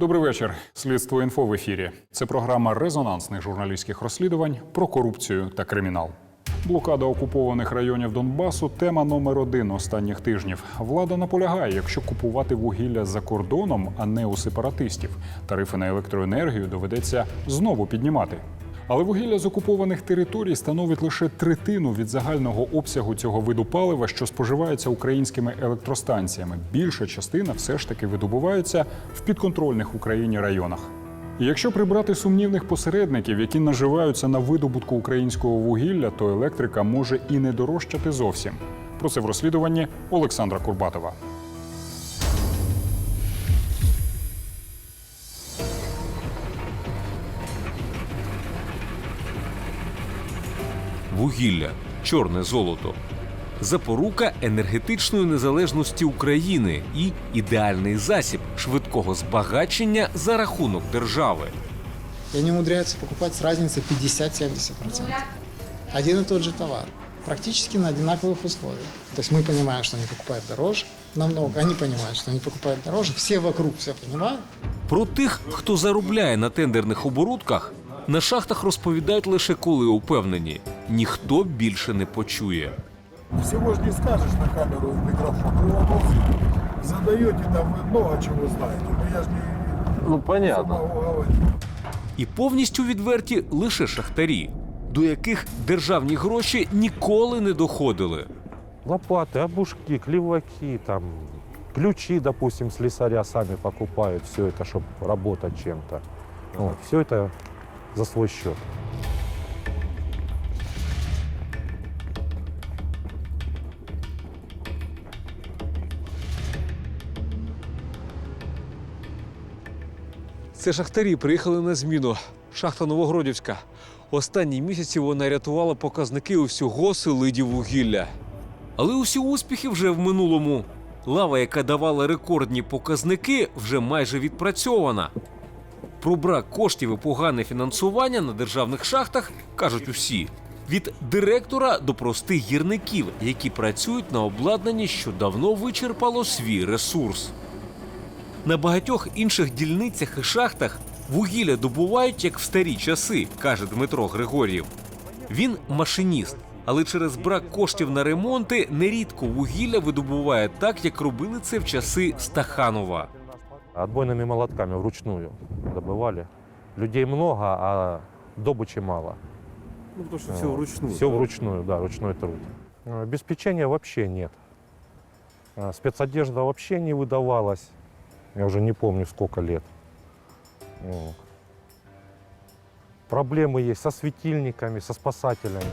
Добрий вечір. Слідство інфо в ефірі. Це програма резонансних журналістських розслідувань про корупцію та кримінал. Блокада окупованих районів Донбасу тема номер один останніх тижнів. Влада наполягає, якщо купувати вугілля за кордоном, а не у сепаратистів, тарифи на електроенергію доведеться знову піднімати. Але вугілля з окупованих територій становить лише третину від загального обсягу цього виду палива, що споживається українськими електростанціями. Більша частина все ж таки видобувається в підконтрольних Україні районах. Якщо прибрати сумнівних посередників, які наживаються на видобутку українського вугілля, то електрика може і не дорожчати зовсім. Про це в розслідуванні Олександра Курбатова. Вугілля, чорне золото. Запорука енергетичної незалежності України і ідеальний засіб швидкого збагачення за рахунок держави. И они умудряются покупать с разницей 50-70%. Один и тот же товар. Практически на одинаковых условиях. То есть мы понимаем, что они покупают дороже намного, они понимают, что они покупают дороже, все вокруг все понимают. Про тих, хто заробляє на тендерних оборудках, на шахтах розповідають лише коли упевнені, ніхто більше не почує. Всего же не скажешь на камеру и микрофон. Вы вопросы задаете, там вы много чего знаете. Но я же не Ну, понятно. могу говорить. І повністю відверті лише шахтарі, до яких державні гроші ніколи не доходили. Лопаты, обушки, клеваки, там, ключи, допустим, слесаря сами покупают, все это, чтобы работать чем-то. Вот, все это за свой счет. Це шахтарі приїхали на зміну. Шахта Новогродівська. Останні місяці вона рятувала показники усього селидів вугілля. Але усі успіхи вже в минулому. Лава, яка давала рекордні показники, вже майже відпрацьована. Про брак коштів і погане фінансування на державних шахтах кажуть усі. Від директора до простих гірників, які працюють на обладнанні, що давно вичерпало свій ресурс. На багатьох інших дільницях і шахтах вугілля добувають як в старі часи, каже Дмитро Григор'єв. Він машиніст, але через брак коштів на ремонти нерідко вугілля видобуває так, як робили це в часи Стаханова. Отбойными молотками вручную добывали. Людей много, а добычи мало. Ну, тому що все вручную. Все вручную, да, ручной труд. Э, Обеспечения вообще нет. А, Спецодежда вообще не выдавалась. Я уже не помню, сколько лет. Вот. Проблемы есть со светильниками, со спасателями.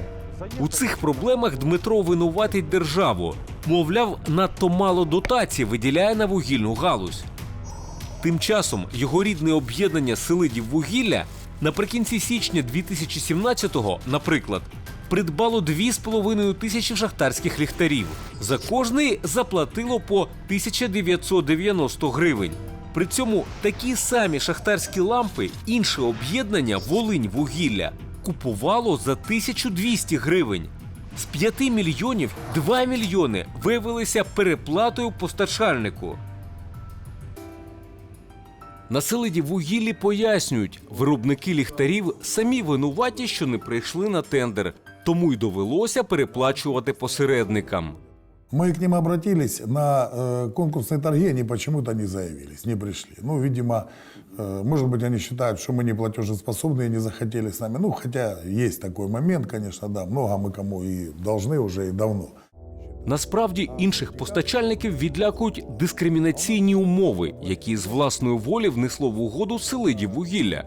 У цих проблемах Дмитро винуватить державу. Мовляв, надто мало дотацій виділяє на вугільну галузь. Тим часом його рідне об'єднання селидів вугілля наприкінці січня 2017-го, наприклад, придбало 2,5 тисячі шахтарських ліхтарів. За кожний заплатило по 1990 гривень. При цьому такі самі шахтарські лампи інше об'єднання Волинь вугілля купувало за 1200 гривень. З 5 мільйонів 2 мільйони виявилися переплатою постачальнику. На селиді вугіллі пояснюють, виробники ліхтарів самі винуваті, що не прийшли на тендер, тому й довелося переплачувати посередникам. Мы к ним обратились на э, конкурсные торги, они почему-то не заявились, не пришли. Ну, видимо, э, может быть, они считают, что мы не платежеспособны и не захотели с нами. Ну, хотя есть такой момент, конечно, да, много мы кому и должны уже и давно. Насправді інших постачальників відлякують дискримінаційні умови, які з власної волі внесло в угоду селиді вугілля.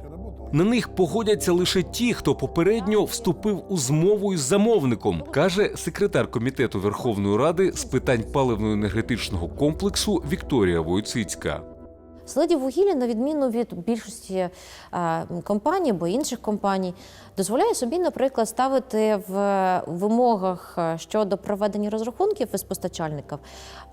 На них погодяться лише ті, хто попередньо вступив у змову із замовником, каже секретар комітету Верховної Ради з питань паливно-енергетичного комплексу Вікторія Войцицька. Селеді вугілля, на відміну від більшості е, компаній або інших компаній, дозволяє собі, наприклад, ставити в вимогах е, щодо проведення розрахунків із постачальників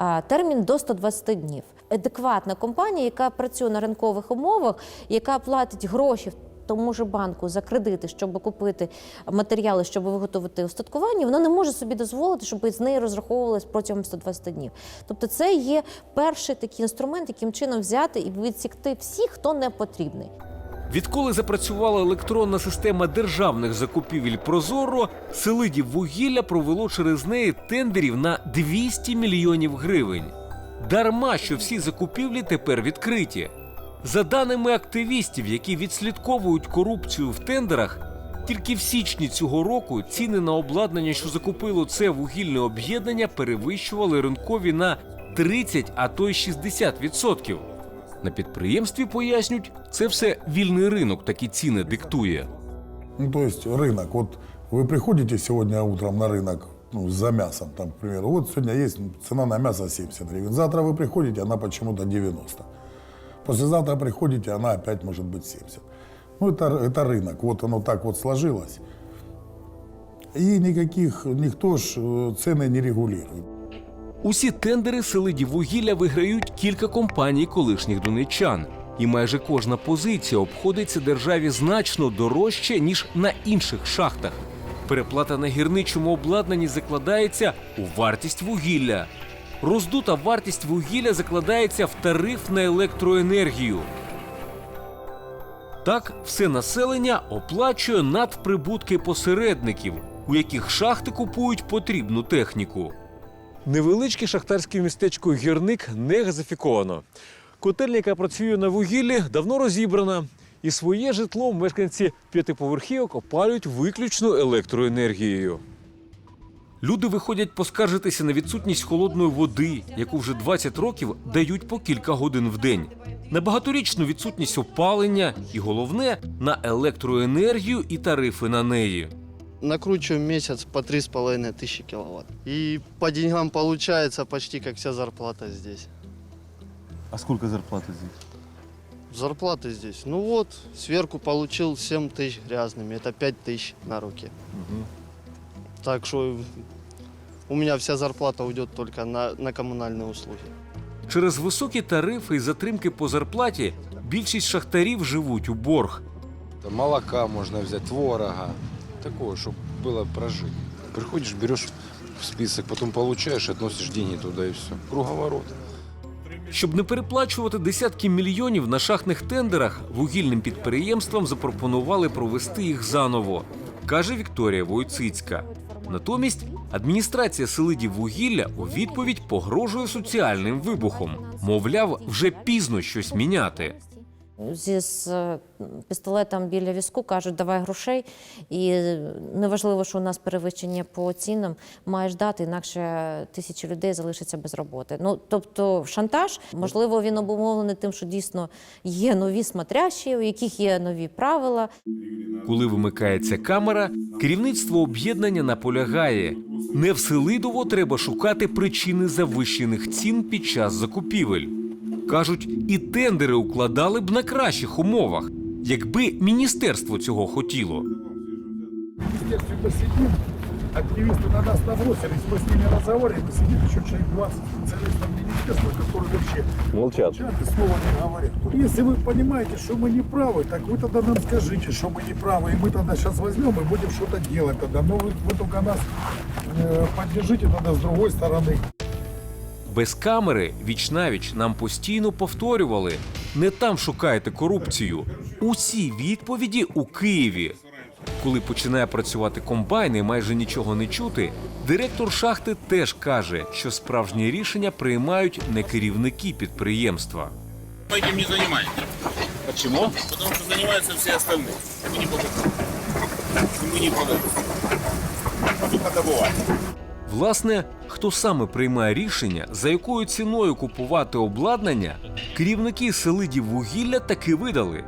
е, термін до 120 днів. Адекватна компанія, яка працює на ринкових умовах, яка платить гроші тому ж банку за кредити, щоб купити матеріали, щоб виготовити устаткування, вона не може собі дозволити, щоб з нею розраховувалось протягом 120 днів. Тобто, це є перший такий інструмент, яким чином взяти і відсікти всіх, хто не потрібний. Відколи запрацювала електронна система державних закупівель Прозоро, Селидів вугілля провело через неї тендерів на 200 мільйонів гривень. Дарма, що всі закупівлі тепер відкриті. За даними активістів, які відслідковують корупцію в тендерах, тільки в січні цього року ціни на обладнання, що закупило це вугільне об'єднання, перевищували ринкові на 30, а то й 60%. На підприємстві пояснюють, це все вільний ринок, такі ціни диктує. Ну, то есть рынок. Вот вы приходите сегодня утром на рынок ну, за мясом, там, к примеру. Вот сегодня есть цена на мясо 70 гривен. Завтра вы приходите, она почему-то 90. Послезавтра приходите, она опять может быть 70. Ну, это, это рынок. Вот оно так вот сложилось. И никаких, никто ж э, цены не регулирует. Усі тендери селидів вугілля виграють кілька компаній колишніх донечан. І майже кожна позиція обходиться державі значно дорожче, ніж на інших шахтах. Переплата на гірничому обладнанні закладається у вартість вугілля. Роздута вартість вугілля закладається в тариф на електроенергію. Так, все населення оплачує надприбутки посередників, у яких шахти купують потрібну техніку. Невеличке шахтарське містечко Гірник не газифіковано. Котельня, яка працює на вугіллі, давно розібрана. І своє житло мешканці п'ятиповерхівок опалюють виключно електроенергією. Люди виходять поскаржитися на відсутність холодної води, яку вже 20 років дають по кілька годин в день, на багаторічну відсутність опалення і головне на електроенергію і тарифи на неї. накручиваем месяц по три с половиной тысячи киловатт. И по деньгам получается почти как вся зарплата здесь. А сколько зарплаты здесь? Зарплаты здесь. Ну вот, сверху получил 7 тысяч грязными. Это 5 тысяч на руки. Так что у меня вся зарплата уйдет только на, на коммунальные услуги. Через високі тарифи і затримки по зарплаті більшість шахтарів живуть у борг. Там молока можно взять, творога. Такое, чтобы было прожить. Приходишь, берешь в список, потом получаешь, относишь деньги туда и все. Круговорот. Щоб не переплачувати десятки мільйонів на шахтних тендерах, вугільним підприємствам запропонували провести їх заново, каже Вікторія Войцицька. Натомість адміністрація селидів вугілля у відповідь погрожує соціальним вибухом. Мовляв, вже пізно щось міняти. Зі з пістолетом біля візку кажуть, давай грошей. І неважливо, що у нас перевищення по цінам, маєш дати, інакше тисячі людей залишаться без роботи. Ну тобто, шантаж, можливо, він обумовлений тим, що дійсно є нові смотрящі, у яких є нові правила. Коли вимикається камера, керівництво об'єднання наполягає: не в Селидово треба шукати причини завищених цін під час закупівель. Кажуть, і тендери укладали б на кращих умовах, якби міністерство цього хотіло. министерстве посидим, активисты на нас набросились, мы с ними разговариваем, и сидит еще человек 20 специалистов министерства, которые вообще Молчат. молчат и слова не говорят. Если вы понимаете, что мы не правы, так вы тогда нам скажите, что мы не правы, и мы тогда сейчас возьмем и будем что-то делать тогда. Но вы, вы только нас э, поддержите тогда с другой стороны. Без камери вічнавіч нам постійно повторювали: не там шукаєте корупцію. Усі відповіді у Києві. Коли починає працювати комбайн і майже нічого не чути, директор шахти теж каже, що справжні рішення приймають не керівники підприємства. Мы этим не занимаемся. Почему? Потому что занимаются все остальные. Мы не покупаем. И мы не продаем. Только добываем. Власне, хто саме приймає рішення, за якою ціною купувати обладнання, керівники селидів вугілля таки видали.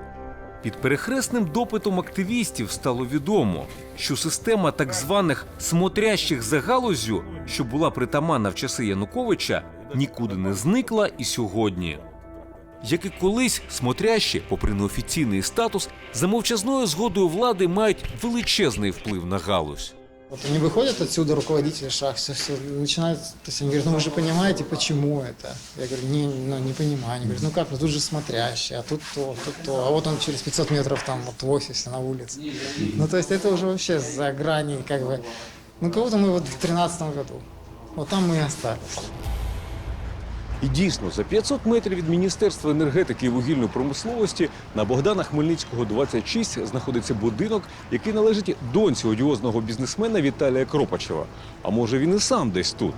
Під перехресним допитом активістів стало відомо, що система так званих смотрящих за галузю, що була притаманна в часи Януковича, нікуди не зникла і сьогодні. Як і колись, смотрящі, попри неофіційний статус, за мовчазною згодою влади мають величезний вплив на галузь. Вот они выходят отсюда, руководители шахт, все, все, начинают, то есть они говорят, ну вы же понимаете, почему это? Я говорю, не, ну, не понимаю. Они говорят, ну как, ну тут же смотрящий, а тут то, тут то, а вот он через 500 метров там вот в офисе на улице. Ну то есть это уже вообще за грани, как бы, ну кого-то мы вот в 2013 году, вот там мы и остались. І дійсно, за 500 метрів від Міністерства енергетики і вугільної промисловості на Богдана Хмельницького 26 знаходиться будинок, який належить доньці одіозного бізнесмена Віталія Кропачева. А може він і сам десь тут.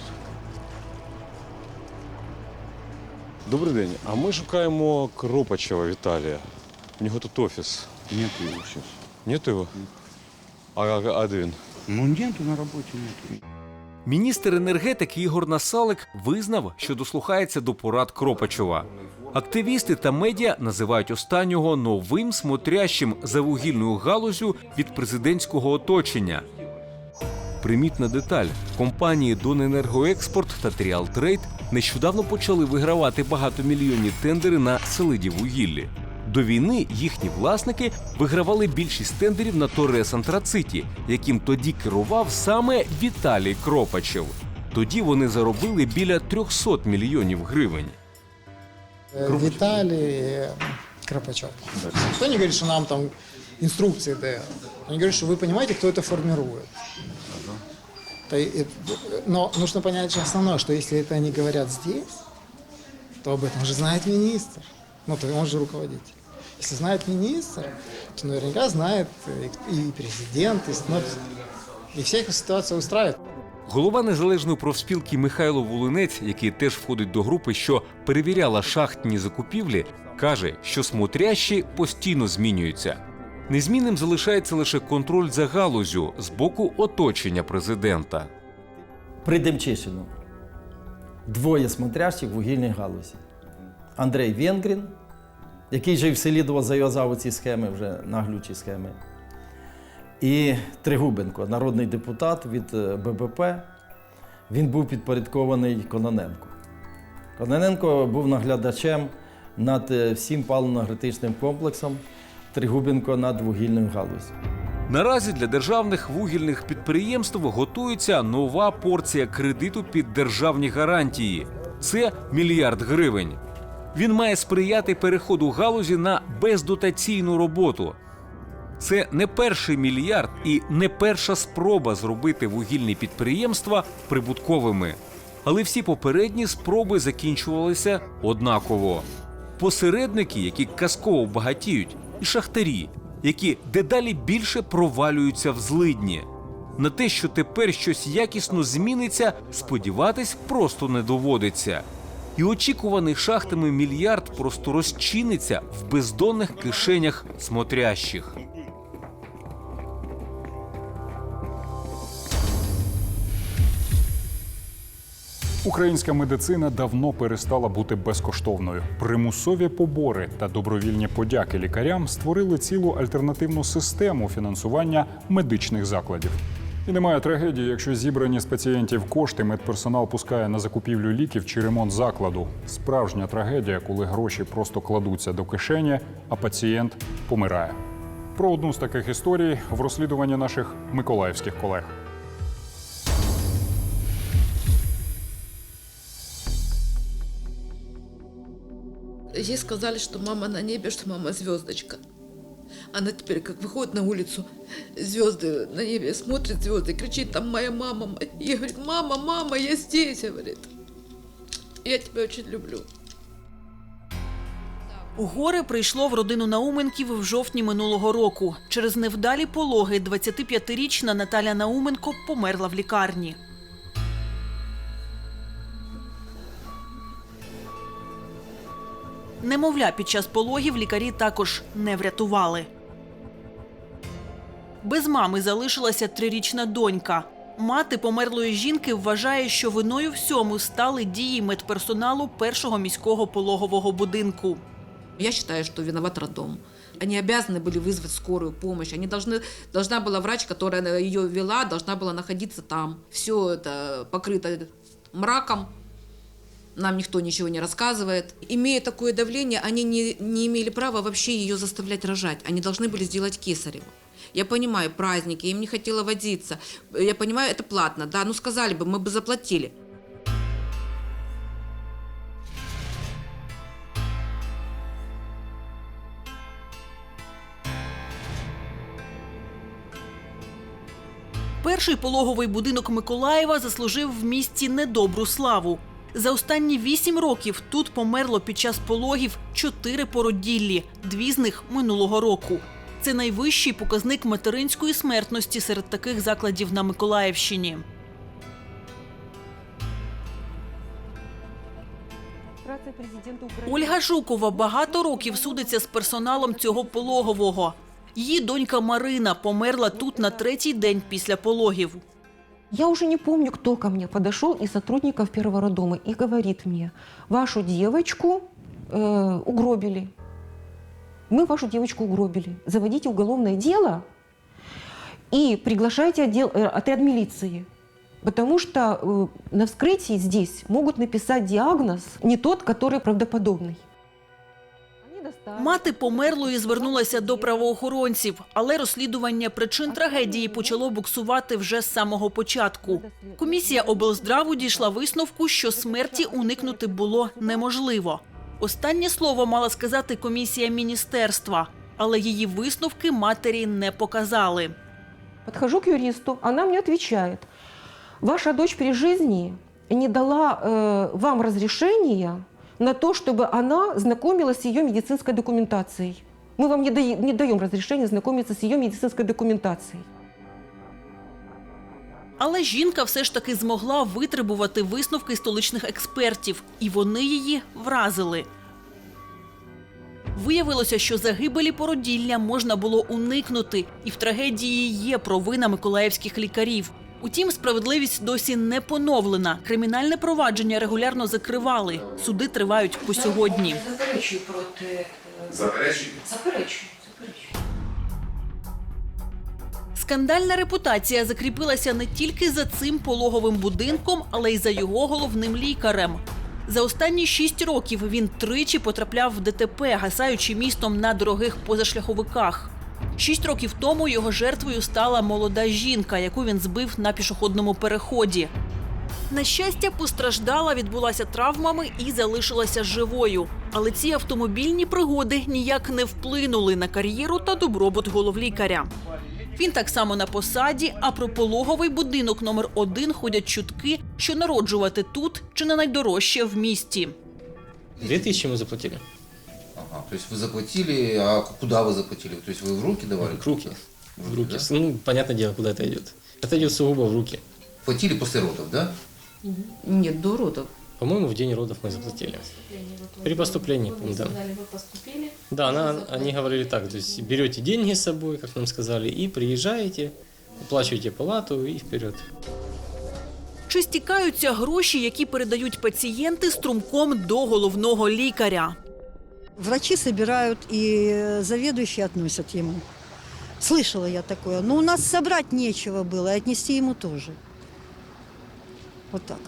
Добрий день. А ми шукаємо Кропачева Віталія. У нього тут офіс. Нет его сейчас. Нет його? А, а, а де він? Ну нету на работе, нету. Міністр енергетики Ігор Насалик визнав, що дослухається до порад Кропачова. Активісти та медіа називають останнього новим смотрящим за вугільною галузю від президентського оточення. Примітна деталь: компанії Доненергоекспорт та Тріалтрейд нещодавно почали вигравати багатомільйонні тендери на селидіввугіллі. До війни їхні власники вигравали більшість тендерів на Торес Антрациті, яким тоді керував саме Віталій Кропачев. Тоді вони заробили біля 300 мільйонів гривень. Э, Виталий э, Кропачев. Никто не говорит, что нам там инструкции дают. Они говорят, что вы понимаете, кто это формирует. То и- и- Но нужно понять же основное, что если это они говорят здесь, то об этом же знает министр. Ну, то он же руководитель. Если знает министр, то наверняка знает и президент, и, ну, и всех эта ситуация устраивает. Голова незалежної профспілки Михайло Волинець, який теж входить до групи, що перевіряла шахтні закупівлі, каже, що смотрящі постійно змінюються. Незмінним залишається лише контроль за галузю з боку оточення президента. При Демчишину двоє смотрящих в вугільній галузі. Андрей Венгрін, який же в Селідово зав'язав ці схеми, вже наглючі схеми. І Тригубенко, народний депутат від е, ББП. Він був підпорядкований Кононенку. Кононенко був наглядачем над е, всім паливно-енергетичним комплексом, Тригубенко над вугільною галузю. Наразі для державних вугільних підприємств готується нова порція кредиту під державні гарантії. Це мільярд гривень. Він має сприяти переходу галузі на бездотаційну роботу. Це не перший мільярд і не перша спроба зробити вугільні підприємства прибутковими. Але всі попередні спроби закінчувалися однаково. Посередники, які казково багатіють, і шахтарі, які дедалі більше провалюються в злидні. На те, що тепер щось якісно зміниться, сподіватись просто не доводиться. І очікуваний шахтами мільярд просто розчиниться в бездонних кишенях смотрящих. Українська медицина давно перестала бути безкоштовною. Примусові побори та добровільні подяки лікарям створили цілу альтернативну систему фінансування медичних закладів. І немає трагедії, якщо зібрані з пацієнтів кошти медперсонал пускає на закупівлю ліків чи ремонт закладу. Справжня трагедія, коли гроші просто кладуться до кишені, а пацієнт помирає. Про одну з таких історій в розслідуванні наших миколаївських колег. Ей сказали, что мама на небе, что мама звездочка. Она теперь как выходит на улицу, звезды на небе, смотрит звезды, кричит там моя мама. м-». И говорит, мама, мама, я здесь, говорит. Я тебя очень люблю. Горе прийшло в родину Науменків в жовтні минулого року. Через невдалі пологи 25-річна Наталя Науменко померла в лікарні. Немовля під час пологів лікарі також не врятували. Без мами залишилася трирічна донька. Мати померлої жінки вважає, що виною всьому стали дії медперсоналу першого міського пологового будинку. Я считаю, что виноват роддом. Они обязаны были вызвать скорую помощь. Они должны, должна была врач, которая ее вела, должна была находиться там. Все это покрыто мраком. Нам никто ничего не рассказывает. Имея такое давление, они не, не имели права вообще ее заставлять рожать. Они должны были сделать кесарево. Я понимаю, праздники, им не хотела водиться. Я понимаю, это платно, да, ну сказали бы, мы бы заплатили. Перший пологовий будинок Миколаєва заслужив в місті недобру славу. За останні вісім років тут померло під час пологів чотири породіллі, дві з них минулого року. Це найвищий показник материнської смертності серед таких закладів на Миколаївщині. Ольга Жукова багато років судиться з персоналом цього пологового. Її донька Марина померла тут на третій день після пологів. Я уже не помню, кто ко мне подошел из сотрудников первого роддома и говорит мне, вашу девочку э, угробили. Мы вашу девочку угробили. Заводите уголовное дело и приглашайте отдел, э, отряд милиции. Потому что э, на вскрытии здесь могут написать диагноз не тот, который правдоподобный. Мати померлої звернулася до правоохоронців, але розслідування причин трагедії почало буксувати вже з самого початку. Комісія облздраву дійшла висновку, що смерті уникнути було неможливо. Останнє слово мала сказати комісія міністерства, але її висновки матері не показали. Подхожу к юристу, она мне отвечает, ваша дочь при жизни не дала э, вам разрешения на то, чтобы она знакомилась с ее медицинской документацией. Мы вам не, даи- не даем разрешения знакомиться с ее медицинской документацией. Але жінка все ж таки змогла витребувати висновки столичних експертів, і вони її вразили. Виявилося, що загибелі породілля можна було уникнути, і в трагедії є провина миколаївських лікарів. Утім, справедливість досі не поновлена. Кримінальне провадження регулярно закривали. Суди тривають по сьогодні. Заперечую проти... Заперечуєте? Заперечую. Скандальна репутація закріпилася не тільки за цим пологовим будинком, але й за його головним лікарем. За останні шість років він тричі потрапляв в ДТП, гасаючи містом на дорогих позашляховиках. Шість років тому його жертвою стала молода жінка, яку він збив на пішохідному переході. На щастя, постраждала, відбулася травмами і залишилася живою. Але ці автомобільні пригоди ніяк не вплинули на кар'єру та добробут головлікаря. Він так само на посаді, а про пологовий будинок номер один ходять чутки, що народжувати тут чи не найдорожче в місті. Две тысячи мы заплатили. Ага, то есть вы заплатили, а куда вы заплатили? То есть вы в руки давали? В руки. В руки. да? Ну, понятное дело, куда это идет. Это идет сугубо в руки. Платили после родов, да? Нет, до родов. По-моему, в день родов мы заплатили. При поступлении, да. Да, она, они говорили так, то есть берете деньги с собой, как нам сказали, и приезжаете, оплачиваете палату и вперед. Чи стікаються гроші, які передають пацієнти струмком до головного лікаря? Врачи собирают и заведующие относят ему. Слышала я такое. Но у нас собрать нечего было, и отнести ему тоже. Вот так.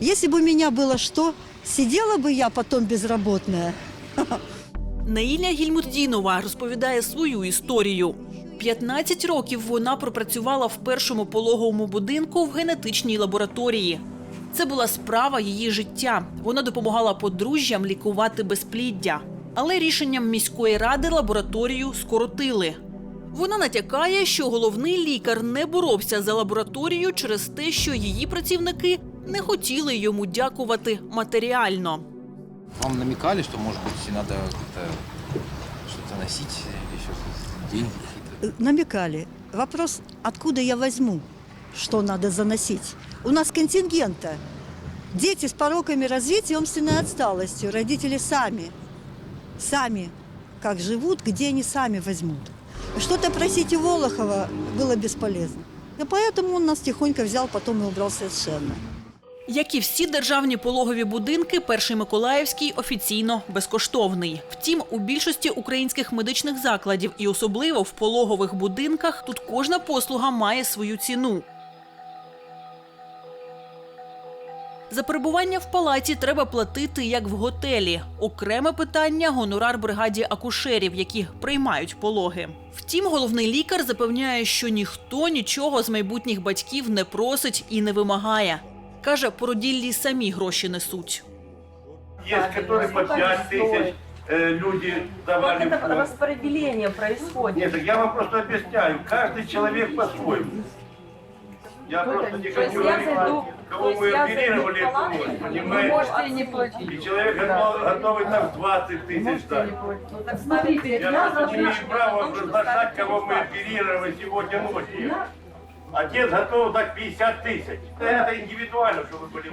Если бы у меня было что, сидела бы я потом безработная. Наїля Гільмутдінова розповідає свою історію. 15 років вона пропрацювала в першому пологовому будинку в генетичній лабораторії. Це була справа її життя. Вона допомагала подружжям лікувати безпліддя. Але рішенням міської ради лабораторію скоротили. Вона натякає, що головний лікар не боровся за лабораторію через те, що її працівники не хотіли йому дякувати матеріально. Вам намекали, что, может быть, надо как-то что-то носить деньги какие-то? Вопрос, откуда я возьму, что надо заносить. У нас контингента. Дети с пороками развития и умственной отсталостью. Родители сами, сами как живут, где они сами возьмут. Что-то просить у Волохова было бесполезно. И поэтому он нас тихонько взял, потом и убрал совершенно. Як і всі державні пологові будинки, перший Миколаївський офіційно безкоштовний. Втім, у більшості українських медичних закладів і особливо в пологових будинках тут кожна послуга має свою ціну. За перебування в палаті треба платити як в готелі. Окреме питання гонорар бригаді акушерів, які приймають пологи. Втім, головний лікар запевняє, що ніхто нічого з майбутніх батьків не просить і не вимагає. Каже, породіллі самі гроші несуть. Есть, которые по 5 тысяч э, люди давали. в фонд. распределение происходит? Нет, так я вам просто объясняю. Каждый человек по-своему. Я просто не То есть хочу я говорить, зайду- кого то есть мы я оперировали зайду в эту палату, ночь, Вы понимаете? можете не платить. И человек готов- готовый там 20 тысяч Можете дать. не платить. Ну так смотрите, Я я просто не имею запрашиваю права о том, что приглашать, ставите кого мы факт. оперировали сегодня ночью. Отец готов дать 50 тысяч. Это индивидуально, чтобы вы были.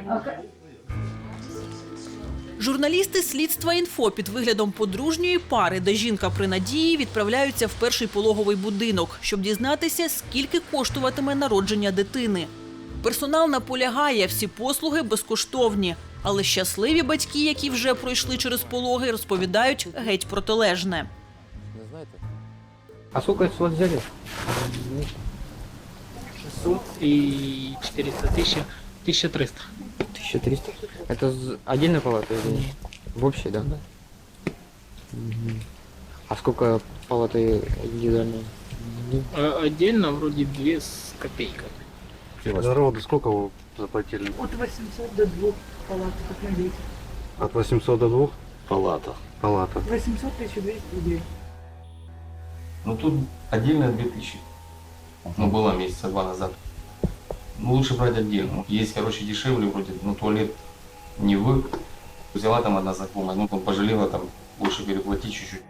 Журналісти слідства інфо під виглядом подружньої пари, де жінка при надії відправляються в перший пологовий будинок, щоб дізнатися, скільки коштуватиме народження дитини. Персонал наполягає, всі послуги безкоштовні, але щасливі батьки, які вже пройшли через пологи, розповідають геть протилежне. Не знаєте? А сколько это взяли? 600 и 400 тысяч, 1300. 1300. Это отдельная палата или в общей, да? Мгм. А сколько палаты индивидуальные? Э, Отдельно вроде 2 с копейками. Народу сколько вы заплатили? От 800 до 2 палат, как на дети. От 800 до 2? Палата. Палата. 800 1200 рублей. Ну тут отдельно 2000. Ну было месяца два назад. Ну лучше брать отдельно. Есть, короче, дешевле вроде, ну туалет не вы. Взяла там одна знакомая, ну там пожалела там больше переплатить чуть-чуть.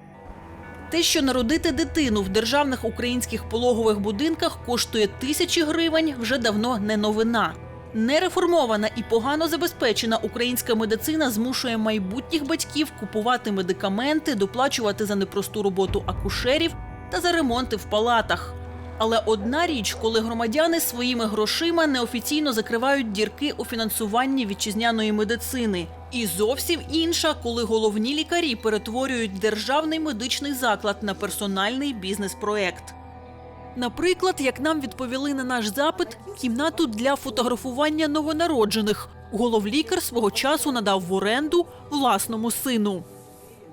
Те, що народити дитину в державних українських пологових будинках коштує тисячі гривень, вже давно не новина. Нереформована і погано забезпечена українська медицина змушує майбутніх батьків купувати медикаменти, доплачувати за непросту роботу акушерів та за ремонти в палатах. Але одна річ, коли громадяни своїми грошима неофіційно закривають дірки у фінансуванні вітчизняної медицини, і зовсім інша, коли головні лікарі перетворюють державний медичний заклад на персональний бізнес-проект. Наприклад, як нам відповіли на наш запит, кімнату для фотографування новонароджених головлікар свого часу надав в оренду власному сину.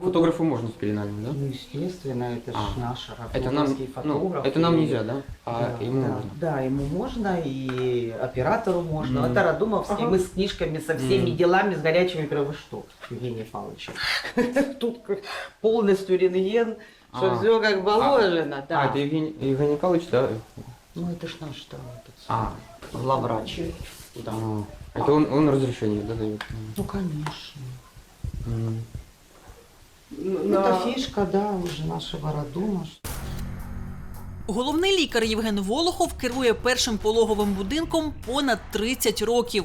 Фотографу можно с пеленальным, да? Ну, естественно, это же А, наш это нам, ну, фотограф. это нам нельзя, да? А Да, ему да, можно. Да, ему можно, и оператору можно. Мгм. Это Радумовский, Ага. мы с книжками, со всеми Мгм. делами, с горячими прям вы что, Евгений Павлович. Тут полностью рентген, что А. все как положено, А, да. это Евгений, Евгений Павлович, да? Ну это ж наш там, этот А, главврач. Да. а, это он, он разрешение, да, дает? Ну конечно. Это фишка, да, уже нашего роддома. Головний лікар Євген Волохов керує першим пологовим будинком понад 30 років.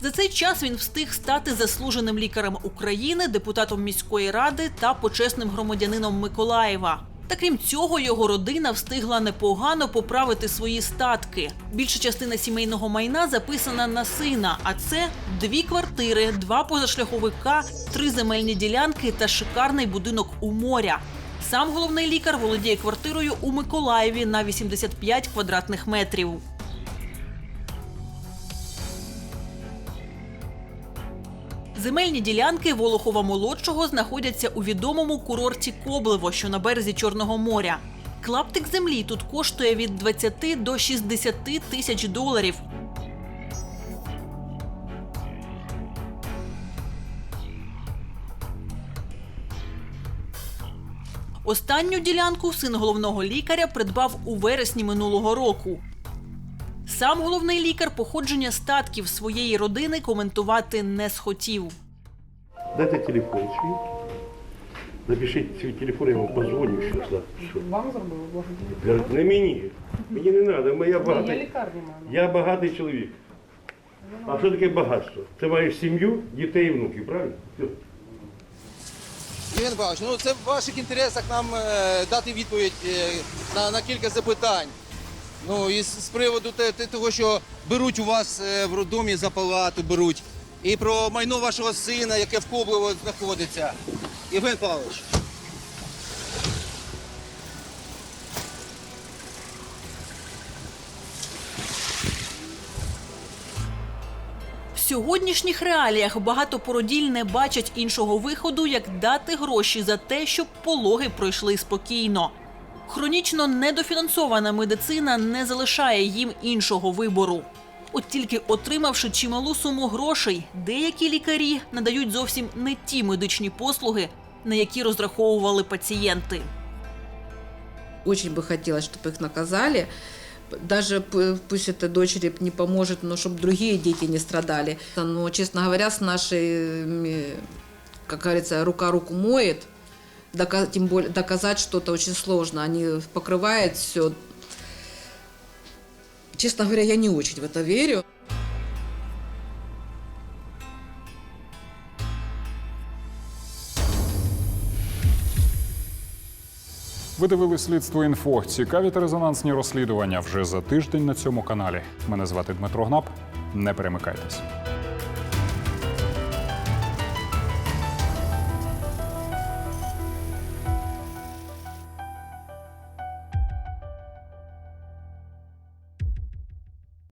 За цей час він встиг стати заслуженим лікарем України, депутатом міської ради та почесним громадянином Миколаєва. Та крім цього, його родина встигла непогано поправити свої статки. Більша частина сімейного майна записана на сина, а це дві квартири, два позашляховика, три земельні ділянки та шикарний будинок у моря. Сам головний лікар володіє квартирою у Миколаєві на 85 квадратних метрів. Земельні ділянки Волохова молодшого знаходяться у відомому курорті Коблево, що на березі Чорного моря. Клаптик землі тут коштує від 20 до 60 тисяч доларів. Останню ділянку син головного лікаря придбав у вересні минулого року. Сам головний лікар походження статків своєї родини коментувати не схотів. Дайте телефон свій. Напишіть свій телефон, я вам позвоню. Вам зробили благодарю. Не мені. Мені не треба, я багатий. Я багатий чоловік. А що таке багатство? Ти маєш сім'ю, дітей і внуків, правильно? Євген Павлович, ну це в ваших інтересах нам е, дати відповідь е, на, на кілька запитань. Ну і з, приводу того, що беруть у вас е, в роддомі за палату, беруть. І про майно вашого сина, яке в Коблево знаходиться. Євген Павлович. сьогоднішніх реаліях багато породіль не бачать іншого виходу, як дати гроші за те, щоб пологи пройшли спокійно. Хронічно недофінансована медицина не залишає їм іншого вибору. От тільки отримавши чималу суму грошей, деякі лікарі надають зовсім не ті медичні послуги, на які розраховували пацієнти. Очень бы хотелось, чтобы их наказали. Даже п- пусть это дочери не поможет, но чтобы другие дети не страдали. Но, честно говоря, с нашей, м, как говорится, рука руку моет. Дока- Тем более доказать что-то очень сложно. Они покрывают все. Честно говоря, я не очень в это верю. Ви дивились слідство інфо. Цікаві та резонансні розслідування вже за тиждень на цьому каналі. Мене звати Дмитро Гнап. Не перемикайтесь.